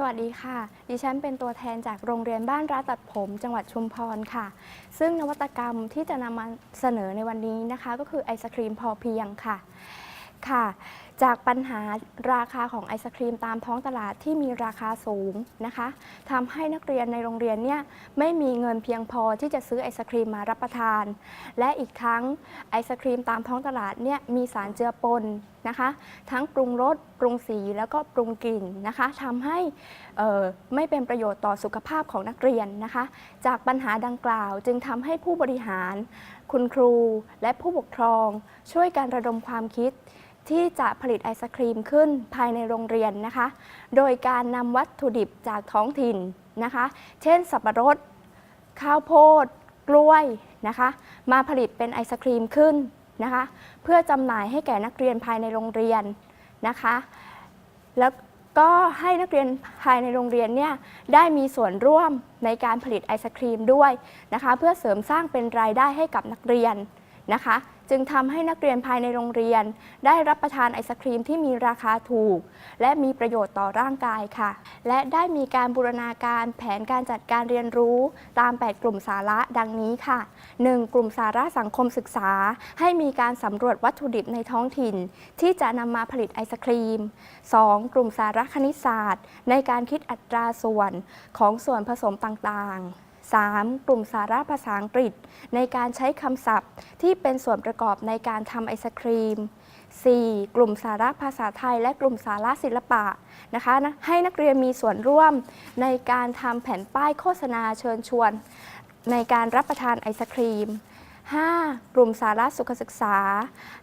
สวัสดีค่ะ ดิฉันเป็นตัวแทนจากโรงเรียนบ้านร้าตัดผมจังหวัดชุมพรค่ะ ซึ่งนวัตกรรมที่จะนำมาเสนอในวันนี้นะคะ ก็คือไอศครีมพอเพียงค่ะ ค่ะ จากปัญหาราคาของไอศครีมตามท้องตลาดที่มีราคาสูงนะคะทำให้นักเรียนในโรงเรียนเนี่ยไม่มีเงินเพียงพอที่จะซื้อไอศครีมมารับประทาน และอีกทั้งไอศครีมตามท้องตลาดเนี่ยมีสารเจือปนนะคะทั้งปรุงรสปรุงสีแล้วก็ปรุงกลิ่นนะคะทำให้ไม่เป็นประโยชน์ต่อสุขภาพของนักเรียนนะคะ จากปัญหาดังกล่าวจึงทำให้ผู้บริหาร คุณครูและผู้ปกครองช่วยการระดมความคิด ที่จะผลิตไอศครีมขึ้นภายในโรงเรียนนะคะ โดยการนำวัตถุดิบจากท้องถิ่นนะคะ เช่น สับปะรด ข้าวโพด กล้วยนะคะ มาผลิตเป็นไอศครีมขึ้นนะคะ เพื่อจำหน่ายให้แก่นักเรียนภายในโรงเรียนนะคะ แล้วก็ให้นักเรียนภายในโรงเรียนเนี่ยได้มีส่วนร่วมในการผลิตไอศครีมด้วยนะคะ เพื่อเสริมสร้างเป็นรายได้ให้กับนักเรียน นะคะ จึงทำให้นักเรียนภายในโรงเรียน ได้รับประทานไอศครีมที่มีราคาถูก และมีประโยชน์ต่อร่างกายค่ะ และได้มีการบูรณาการแผนการจัดการเรียนรู้ตาม 8 กลุ่มสาระดังนี้ค่ะ 1. กลุ่มสาระสังคมศึกษา ให้มีการสำรวจวัตถุดิบในท้องถิ่น ที่จะนำมาผลิตไอศครีม 2. กลุ่มสาระคณิตศาสตร์ ในการคิดอัตราส่วนของส่วนผสมต่างๆ 3. กลุ่มสาระภาษาอังกฤษ ในการใช้คำศัพท์ ที่เป็นส่วนประกอบในการทำไอศครีม 4. กลุ่มสาระภาษาไทย และกลุ่มสาระศิลปะนะคะนะให้นักเรียนมีส่วนร่วมในการทำแผ่นป้ายโฆษณาเชิญชวน ในการรับประทานไอศครีม 5. กลุ่มสาระสุขศึกษา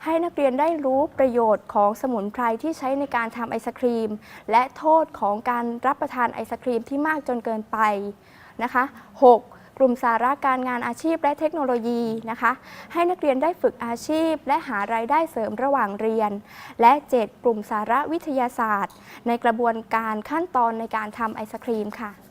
ให้นักเรียนได้รู้ประโยชน์ของสมุนไพรที่ใช้ในการทำไอศครีม และโทษของการรับประทานไอศครีมที่มากจนเกินไป นะคะ 6. กลุ่มสาระการงานอาชีพและเทคโนโลยีนะคะ ให้นักเรียนได้ฝึกอาชีพ และหารายได้เสริมระหว่างเรียน และ 7. กลุ่มสาระวิทยาศาสตร์ ในกระบวนการขั้นตอนในการทำไอศครีมค่ะ